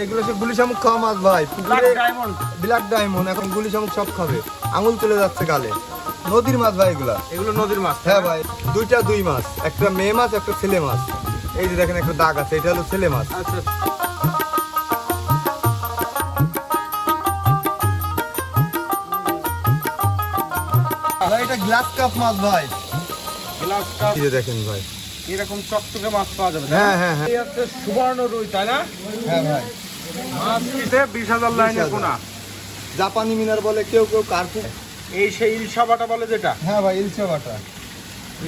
এইগুলো সব গুলি শামুক খাওয়া মাছ ভাই। ব্ল্যাক ডায়মন্ড এখন গুলি শামুক সব খাবে। আঙুল চলে যাচ্ছে গালে। নদীর মাছ ভাই এগুলা। এগুলো নদীর মাছ। হ্যাঁ ভাই দুইটা দুই মাছ একটা মেয়ে মাছ একটা ছেলে মাছ। এই যে দেখেন একটা দাগ আছে এটা হলো ছেলে মাছ। আচ্ছা। ভাই এটা গ্লাস কাপ মাছ ভাই। গ্লাস কাপ দেখেন ভাই। এরকম চকচকে মাছ পাওয়া যাবে। হ্যাঁ হ্যাঁ হ্যাঁ। সুবর্ণ রুই তাই না? হ্যাঁ ভাই। বিশ হাজার লাইনে 20,000 কোনা। জাপানি মিনার বলে কেউ কেউ কার্পু। এই সেই ইলশাবাটা বলে যেটা? হ্যাঁ ভাই ইলচা বাটা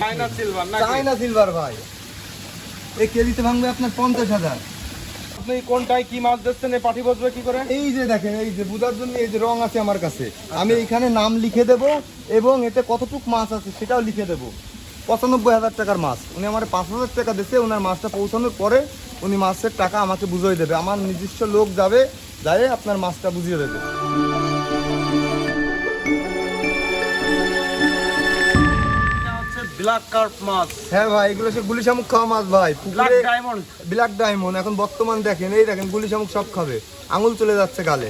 চাইনা সিলভার না চায়না সিলভার ভাই। এই কেজিতে ভাঙবে আপনার পঞ্চাশ হাজার। আপনি কোনটায় কি মাছ দিচ্ছেন এই পাঠি বসবে কি করে? এই যে দেখেন এই যে বুঝার জন্য এই যে রং আছে আমার কাছে। আমি এইখানে নাম লিখে দেব এবং এতে কতটুক মাছ আছে সেটাও লিখে দেব। পঁচানব্বই হাজার টাকার মাছ। উনি আমার পাঁচ হাজার টাকা দিচ্ছে ওনার মাছটা পৌঁছানোর পরে উনি মাছের টাকা আমাকে বুঝিয়ে দেবে। আমার নিজস্ব লোক যাবে যাই আপনার মাছটা বুঝিয়ে দেবে। ব্ল্যাক কার্প মাছ। হ্যাঁ ভাই এগুলো সে গুলি শামুক খাওয়া মাছ ভাই। ব্ল্যাক ডায়মন্ড ব্ল্যাক ডায়মন্ড এখন বর্তমান দেখেন এই দেখেন গুলি শামুক সব খাবে। আঙুল চলে যাচ্ছে গালে।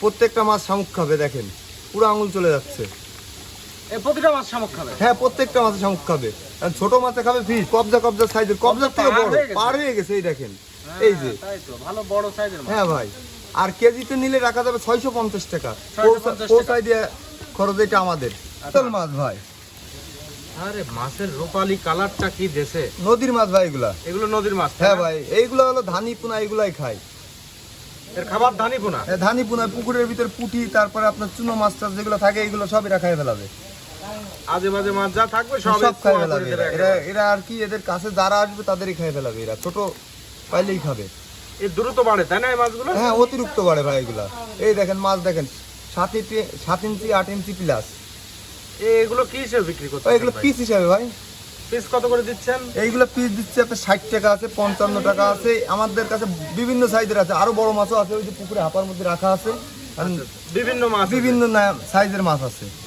প্রত্যেকটা মাছ শামুক খাবে দেখেন। পুরো আঙুল চলে যাচ্ছে। প্রতিটা মাছ শামুক খাবে? হ্যাঁ প্রত্যেকটা মাছে শামুক খাবে। ছোট মাছে খাবে ফিশ কবজা কবজা সাইজের কবজার থেকে বড় পার হয়ে গেছে এই দেখেন। এই যে। হ্যাঁ, তাই তো ভালো বড় সাইজের হ্যাঁ ভাই আর কেজিতে নিলে রাখা যাবে ছয়শো পঞ্চাশ টাকা। 650 দিয়ে খরচ এটা আমাদের। শীতল মাছ ভাই। আরে মাছের রূপালি কালারটা কি দেশে? নদীর মাছ ভাই এগুলা। এগুলো নদীর মাছ হ্যাঁ ভাই এইগুলো হলো ধানি পোনা এগুলাই খায় এর খাবার ধানি পোনা? হ্যাঁ, ধানি পোনা পুকুরের ভিতর পুঁটি তারপরে আপনার চুনো মাছ টাছ যেগুলো থাকে এগুলো সবই এরা খাই ফেলাবে। আজে বাজে মাছ যা থাকবে সব সব খাই ফেলাবে এরা। এরা এরা আর কি এদের কাছে যারা আসবে তাদেরই খাই ফেলাবে এরা। ছোট পাইলেই খাবে। এ দ্রুত বাড়ে তাই না এই মাছগুলো? হ্যাঁ অতিরিক্ত বাড়ে ভাই এগুলা। এই দেখেন মাছ দেখেন সাত ইঞ্চি সাত ইঞ্চি আট ইঞ্চি প্লাস। এগুলো কি হিসেবে বিক্রি করতে এগুলো পিস হিসাবে ভাই। পিস কত করে দিচ্ছেন? এইগুলো পিস দিচ্ছে আপনার ষাট টাকা আছে পঞ্চান্ন টাকা আছে। আমাদের কাছে বিভিন্ন সাইজের আছে। আরও বড় মাছও আছে ওই যে পুকুরে হাঁপার মধ্যে রাখা আছে। আর বিভিন্ন মাছ বিভিন্ন না- সাইজের মাছ আছে।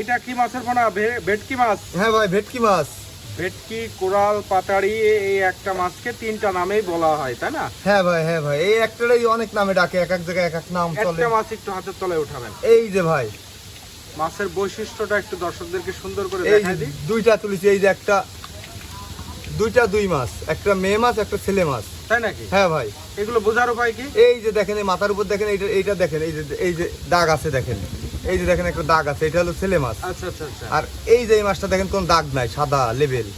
এটা কি মাছের পোনা? ভেটকি মাছ? হ্যাঁ ভাই ভেটকি মাছ। ভেটকি কোরাল পাতাড়ি এই একটা মাছকে তিনটা নামেই বলা হয় তাই না? হ্যাঁ ভাই হ্যাঁ ভাই এই একটারই অনেক নামে ডাকে এক এক জায়গায় এক এক নাম চলে। একটা মাছ একটু হাতের তলায় উঠাবেন। এই যে ভাই। মাছের বৈশিষ্ট্যটা একটু দর্শকদেরকে সুন্দর করে দেখাই দিই। দুইটা তুলেছি এই যে একটা দুইটা দুই মাছ একটা মেয়ে মাছ একটা ছেলে মাছ। তাই নাকি? হ্যাঁ ভাই। এগুলো বোঝার উপায় কি? এই যে দেখেন এই মাথার উপর দেখেন এইটা এইটা দেখেন এই যে এই যে দাগ আছে দেখেন। এই যে দেখেন একটা দাগ আছে এটা হলো ছেলে মাছ। আচ্ছা আচ্ছা আচ্ছা। আর এই যে এই মাছটা দেখেন কোন দাগ নাই সাদা লেভেল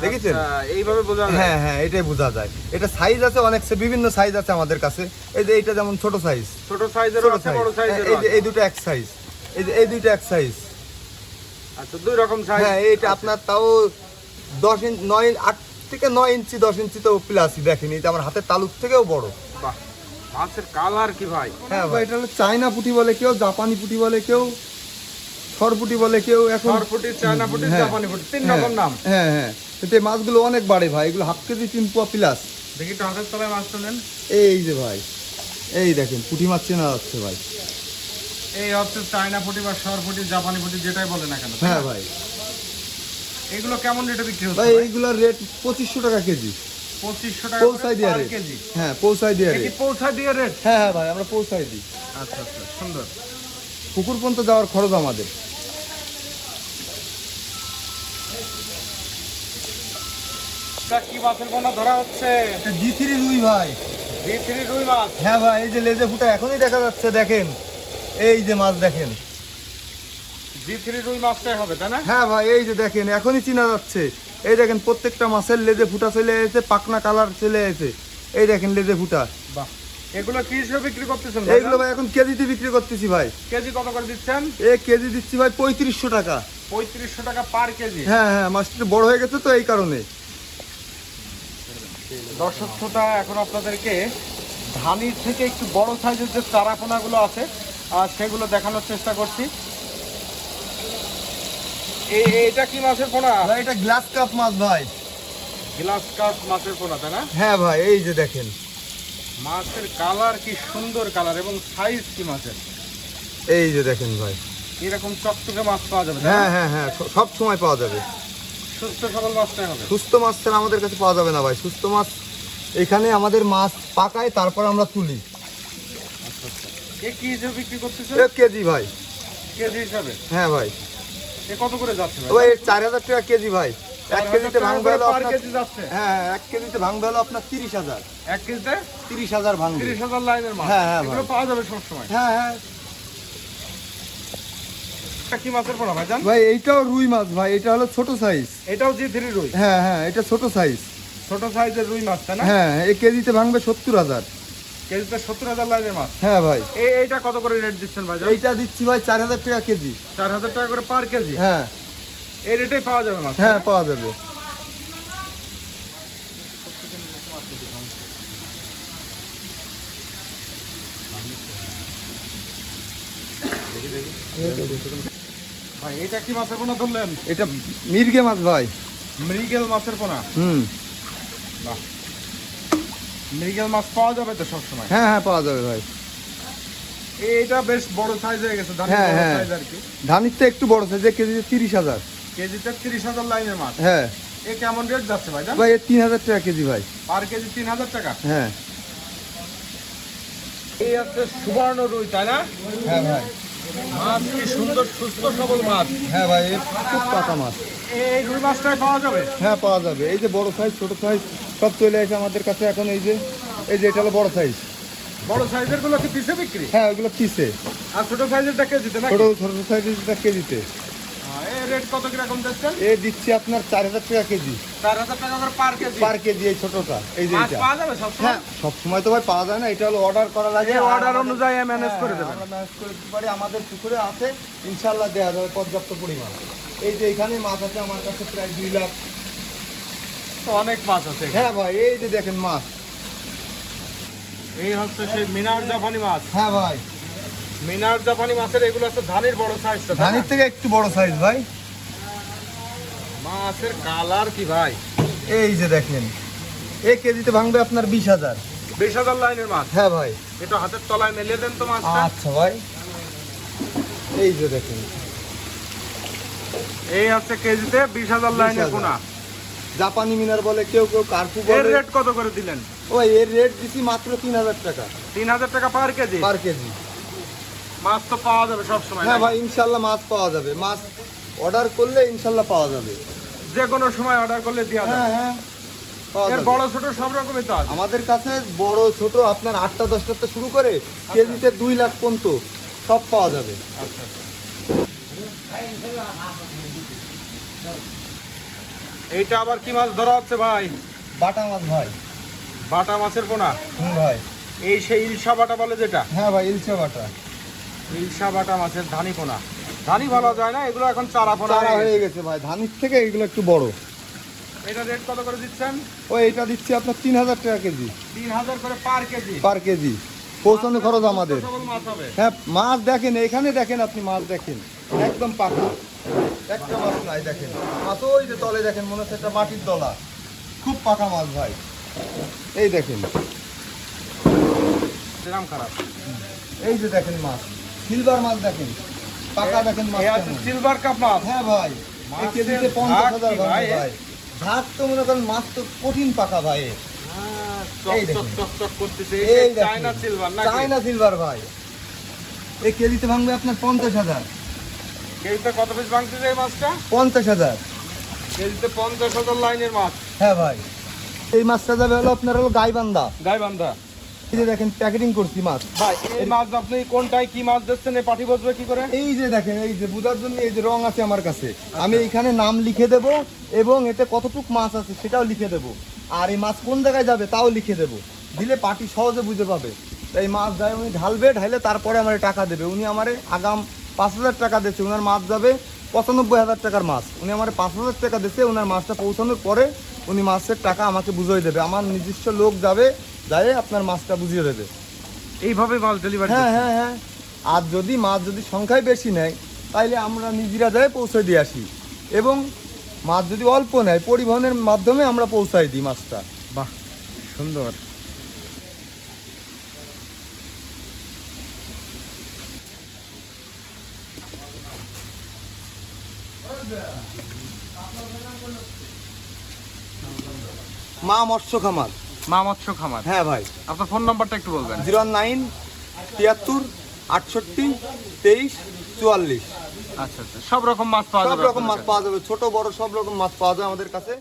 দেখেছেন? আচ্ছা, এইভাবে বোঝা যায়? হ্যাঁ হ্যাঁ এটাই বোঝা যায়। এটা সাইজ আছে অনেক সে- বিভিন্ন সাইজ আছে আমাদের কাছে। এই যে এইটা যেমন ছোট সাইজ ছোট সাইজের আছে বড় সাইজের এই যে এই দুটো এক সাইজ এই যে এই দুইটা এক সাইজ আচ্ছা দুই রকম সাইজ হ্যাঁ এইটা আপনার তাও দশ ইঞ্চ নয় ইঞ্চ- আট থেকে নয় ইঞ্চি দশ ইঞ্চি তো প্লাসই দেখেন এটা আমার হাতের তালুক থেকেও বড়। বাহ। মাছের কালার কি ভাই? হ্যাঁ ভাই। এটা হলো চায়না পুঁটি বলে কেউ জাপানি পুঁটি বলে কেউ সরপুটি বলে কেউ এখন সরপুটি চায়না ফুটি হ্যাঁ। জাপানি ফুটি তিন হ্যাঁ, রকম নাম। হ্যাঁ হ্যাঁ। এতে মাছগুলো অনেক বাড়ে ভাই এগুলো হাফ কেজি তিন পোয়া প্লাস। দেখি হাতের তলায় মাছটা নেন। এই যে ভাই এই দেখেন পুঁটি মাছ চেনা যাচ্ছে ভাই। এই হচ্ছে চায়না ফুটি বা সরপুটি জাপানি ফুটি যেটাই বলে না কেন হ্যাঁ ভাই। এগুলো কেমন রেটে বিক্রি হচ্ছে ভাই ভাই? এইগুলোর রেট পঁচিশশো টাকা কেজি। পঁচিশশো টাকা পৌঁছাই দিয়ে রেট কেজি। হ্যাঁ পৌঁছাই দিয়ে রেট পৌঁছা দিয়ে রেট হ্যাঁ হ্যাঁ ভাই আমরা পৌঁছাই দিই। আচ্ছা আচ্ছা সুন্দর। পুকুর পর্যন্ত যাওয়ার খরচ আমাদের। কি মাছের পোনা ধরা হচ্ছে? জি থ্রি রুই ভাই। জি থ্রি রুই মাছ? হ্যাঁ ভাই এই যে লেজে ফুটা এখনই দেখা যাচ্ছে দেখেন। এই যে মাছ দেখেন। রুই মাছটাই হবে তাই না? হ্যাঁ ভাই এই যে দেখেন এখনই চিনা যাচ্ছে। এই দেখেন প্রত্যেকটা মাছের লেজে ফুটা চলে এসেছে পাকনা কালার চলে এসেছে। এই দেখেন লেজে ফুটা বাহ। এগুলো কি হিসেবে বিক্রি করতেছেন ভাই? এখন কেজিতে বিক্রি করতেছি ভাই। কেজি কত করে দিচ্ছেন? এ কেজি দিচ্ছি ভাই পঁয়ত্রিশশো টাকা। পঁয়ত্রিশশো টাকা পার কেজি? হ্যাঁ হ্যাঁ মাছটা বড় হয়ে গেছে তো এই কারণে। দর্শক শ্রোতা এখন আপনাদেরকে ধানির থেকে একটু বড় সাইজের যে চারাপোনাগুলো আছে আর সেগুলো দেখানোর চেষ্টা করছি। এটা কি মাছের পোনা? ভাই এটা গ্লাস কাপ মাছ ভাই। গ্লাস কাপ মাছের পোনা তাই না? হ্যাঁ ভাই এই যে দেখেন। মাছের কালার কি সুন্দর কালার এবং সাইজ কি মাছের? এই যে দেখেন ভাই। এরকম চকচকে মাছ পাওয়া যাবে হ্যাঁ হ্যাঁ হ্যাঁ সব সময় পাওয়া যাবে। সুস্থ সবল মাছটাই হবে সুস্থ মাছ ছাড়া আমাদের কাছে পাওয়া যাবে না ভাই। সুস্থ মাছ এখানে আমাদের মাছ পাকায় তারপর আমরা তুলি। এ কি হিসেবে বিক্রি করতেছে কেজি ভাই। কেজি হিসাবে? হ্যাঁ ভাই। কত করে যাচ্ছে হ্যাঁ, এক কেজিতে আপনার এক কেজিতে লাইনের হ্যাঁ, হ্যাঁ পাওয়া যাবে হ্যাঁ হ্যাঁ। কি মাছের ভাই এইটাও রুই মাছ ভাই এটা হলো ছোট সাইজ এটাও জি রুই? হ্যাঁ হ্যাঁ এটা ছোট সাইজ ছোট সাইজের রুই মাছটা না? হ্যাঁ এক কেজিতে ভাঙবে 70000 কেজিটা সত্তর হাজার মাছ হ্যাঁ ভাই। এইটা কত করে রেট দিচ্ছেন এইটা দিচ্ছি ভাই চার হাজার টাকা কেজি। চার হাজার টাকা করে পার কেজি? হ্যাঁ। এই রেটেই পাওয়া যাবে মাছ হ্যাঁ পাওয়া যাবে। ভাই এটা কি মাছের পোনা ধরলেন? এটা মাছ ভাই। মৃগেল মাছের পোনা? হুম। বাহ। মৃগেল মাছ পাওয়া যাবে তো সবসময়? হ্যাঁ হ্যাঁ পাওয়া যাবে ভাই। এইটা বেশ বড় সাইজ হয়ে গেছে হ্যাঁ, হ্যাঁ। ধানির তো একটু বড় সাইজ কেজিতে তিরিশ হাজার। কেজিতে তিরিশ হাজার লাইনের মাছ? হ্যাঁ। এ কেমন রেট যাচ্ছে ভাই ভাই এর তিন হাজার টাকা কেজি ভাই। পার কেজি তিন হাজার টাকা? হ্যাঁ। এই হচ্ছে সুবর্ণ রুই তাই না? হ্যাঁ ভাই। মাছ কি সুন্দর সুস্থ সবল মাছ? হ্যাঁ ভাই খুব পাকা মাছ। এই রুই মাছটাই পাওয়া যাবে? হ্যাঁ পাওয়া যাবে। এই যে বড় সাইজ ছোট সাইজ সব চলে আসে আমাদের কাছে এখন এই যে এই যে এটা হলো বড় সাইজ বড় সাইজেরগুলো কি পিসে বিক্রি? হ্যাঁ ওগুলো পিসে আর ছোট সাইজেরটা কেজিতে না ছোট ছোট সাইজটা কেজিতে। এই রেট কত কীরকম দিচ্ছেন এ দিচ্ছি আপনার চার হাজার টাকা কেজি। চার হাজার টাকা করে পার কেজি। পার কেজি এই ছোটটা এই যে এটা পাওয়া যাবে সব হ্যাঁ সব সময় তো ভাই পাওয়া যায় না এটা হলো অর্ডার করা লাগে আমাদের- অনুযায়ী manage করে দেবেন। আমরা ম্যানেজ করে দিতে পারি আমাদের পুকুরে আছে দেওয়া যাবে পর্যাপ্ত পরিমাণ। এই যে এখানে মাছ আছে আমার কাছে প্রায় দুই লাখ তো অনেক মাছ আছে হ্যাঁ ভাই এই যে দেখেন মাছ। এই হচ্ছে সেই মিনার জাপানি মাছ। হ্যাঁ ভাই। মিনার জাপানি মাছের এগুলো হচ্ছে ধানের বড় সাইজটা ধানের থেকে একটু বড় সাইজ ভাই। মাছের কালার কি ভাই? এই যে দেখেন এক কেজিতে ভাঙবে আপনার বিশ হাজার। বিশ হাজার লাইনের মাছ? হ্যাঁ ভাই। এটা হাতের তলায় মেলে দেন তো মাছটা। আচ্ছা ভাই। এই যে দেখেন। এই হচ্ছে কেজিতে বিশ হাজার লাইনের 20,000 পোনা। জাপানি মিনার বলে কেউ কেউ কার্পু এর বলে। রেট কত করে দিলেন? ওই এর রেট দিছি মাত্র তিন হাজার টাকা। তিন হাজার টাকা পার কেজি? পার কেজি। মাছ তো পাওয়া যাবে সব সময় হ্যাঁ ভাই ইনশাল্লাহ মাছ পাওয়া যাবে। মাছ অর্ডার করলে ইনশাল্লাহ পাওয়া যাবে। যে কোনো সময় অর্ডার করলে দেওয়া যাবে। হ্যাঁ হ্যাঁ এর বড় ছোট সব তো আছে। আমাদের কাছে বড় ছোট আপনার আটটা দশটা শুরু করে কেজিতে দুই লাখ পর্যন্ত সব পাওয়া যাবে। আচ্ছা। এইটা আবার কি মাছ ধরা হচ্ছে ভাই? বাটা মাছ ভাই। বাটা মাছের পোনা? হুম ভাই। এই সেই ইলশা বাটা বলে যেটা? হ্যাঁ ভাই ইলশে বাটা। ইলশা বাটা মাছের ধানি পোনা। ধানি ভালো যায় না? এগুলো এখন চারা পোনা চারা হয়ে গেছে। ভাই। ধানের থেকে এগুলো একটু বড়। এটা রেট কত করে দিচ্ছেন? ওই এটা দিচ্ছি আপনার তিন হাজার টাকা কেজি। তিন হাজার করে পার কেজি? পার কেজি। পৌঁছানো খরচ আমাদের। হ্যাঁ মাছ দেখেন এখানে দেখেন আপনি মাছ দেখেন। একদম পাকা। একটা মাছ নাই দেখেন। মাছ ওই যে তলে দেখেন মনে হচ্ছে একটা মাটির দলা খুব পাকা মাছ ভাই। এই দেখেন। খারাপ। এই যে দেখেন মাছ। সিলভার মাছ দেখেন। পাকা দেখেন মাছ। সিলভার কাপ মাছ। হ্যাঁ ভাই কেজিতে পঞ্চাশ হাজার ভাই? ভাত তো মনে করেন মাছ তো কঠিন পাকা চায়না সিলভার ভাই। এই কেজিতে ভাঙবে আপনার পঞ্চাশ হাজার। কেজিতে কত পিস ভাঙতেছে এই মাছটা? পঞ্চাশ হাজার। কেজিতে পঞ্চাশ হাজার লাইনের মাছ। হ্যাঁ ভাই। এই মাছটা যাবে হলো আপনার হলো গাইবান্ধা। গাইবান্ধা। এই যে দেখেন প্যাকেটিং করছি মাছ। ভাই এই মাছ আপনি কোনটায় কি মাছ দিচ্ছেন এই পাঠি বসবে কি করে? এই যে দেখেন এই যে জন্য এই যে রং আছে আমার কাছে। আমি এখানে নাম লিখে দেব এবং এতে কতটুক মাছ আছে সেটাও লিখে দেব। আর এই মাছ কোন জায়গায় যাবে তাও লিখে দেব। দিলে পার্টি সহজে বুঝতে পাবে। এই মাছ যায় উনি ঢালবে ঢাইলে তারপরে আমার টাকা দেবে। উনি আমারে আগাম পাঁচ হাজার টাকা দিচ্ছে ওনার মাছ যাবে পঁচানব্বই হাজার টাকার মাছ। উনি আমার পাঁচ হাজার টাকা দিচ্ছে ওনার মাছটা পৌঁছানোর পরে উনি মাছের টাকা আমাকে বুঝিয়ে দেবে। আমার নিজস্ব লোক যাবে যায় আপনার মাছটা বুঝিয়ে দেবে। এইভাবে মাল ডেলিভারি হ্যাঁ হ্যাঁ হ্যাঁ। আর যদি মাছ যদি সংখ্যায় বেশি নেয় তাইলে আমরা নিজেরা যাই পৌঁছে দিয়ে আসি। এবং মাছ যদি অল্প নেয় পরিবহনের মাধ্যমে আমরা পৌঁছাই দিই মাছটা। বাহ সুন্দর। মা মৎস্য খামার। মা মৎস্য খামার। হ্যাঁ ভাই। আপনার ফোন নাম্বারটা একটু বলবেন। জিরো নাইন তিয়াত্তর আটষট্টি তেইশ চুয়াল্লিশ। আচ্ছা আচ্ছা। সব রকম মাছ পাওয়া সব রকম মাছ পাওয়া যাবে। ছোট বড় সব রকম মাছ পাওয়া যাবে আমাদের কাছে।